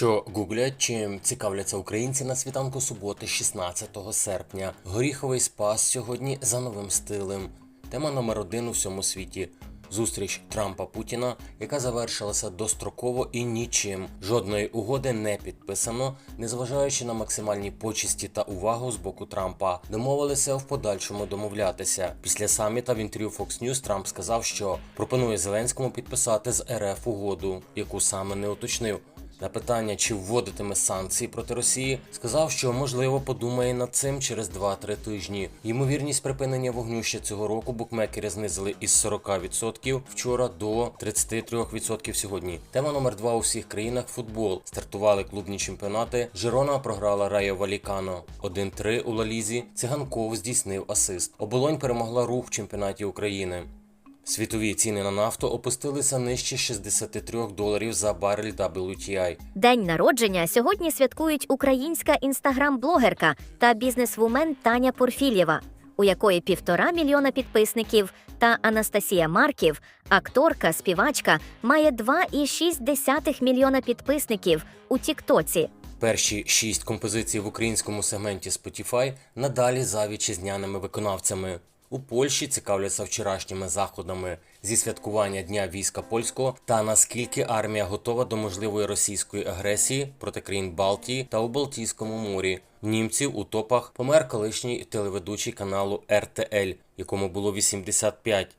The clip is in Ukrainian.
Що гуглять, чим цікавляться українці на світанку суботи, 16 серпня. Горіховий спас сьогодні за новим стилем. Тема номер один у всьому світі. Зустріч Трампа Путіна, яка завершилася достроково і нічим. Жодної угоди не підписано, незважаючи на максимальні почесті та увагу з боку Трампа. Домовилися в подальшому домовлятися. Після саміта в інтерв'ю Fox News Трамп сказав, що пропонує Зеленському підписати з РФ угоду, яку саме не уточнив. На питання, чи вводитиме санкції проти Росії, сказав, що можливо подумає над цим через 2-3 тижні. Ймовірність припинення вогню ще цього року букмекери знизили із 40% вчора до 33% сьогодні. Тема номер два у всіх країнах футбол. Стартували клубні чемпіонати. Жирона програла Райо Валікано 1-3 у Лалізі. Циганков здійснив асист. Оболонь перемогла рух в чемпіонаті України. Світові ціни на нафту опустилися нижче 63 доларів за барель WTI. День народження сьогодні святкують українська інстаграм-блогерка та бізнесвумен Таня Порфілєва, у якої півтора мільйона підписників, та Анастасія Марків, акторка, співачка, має 2,6 мільйона підписників у Тіктоці. Перші шість композицій в українському сегменті Spotify надалі за вітчизняними виконавцями. У Польщі цікавляться вчорашніми заходами зі святкування Дня війська польського та наскільки армія готова до можливої російської агресії проти країн Балтії та у Балтійському морі. німці у топах помер колишній телеведучий каналу РТЛ, якому було 85.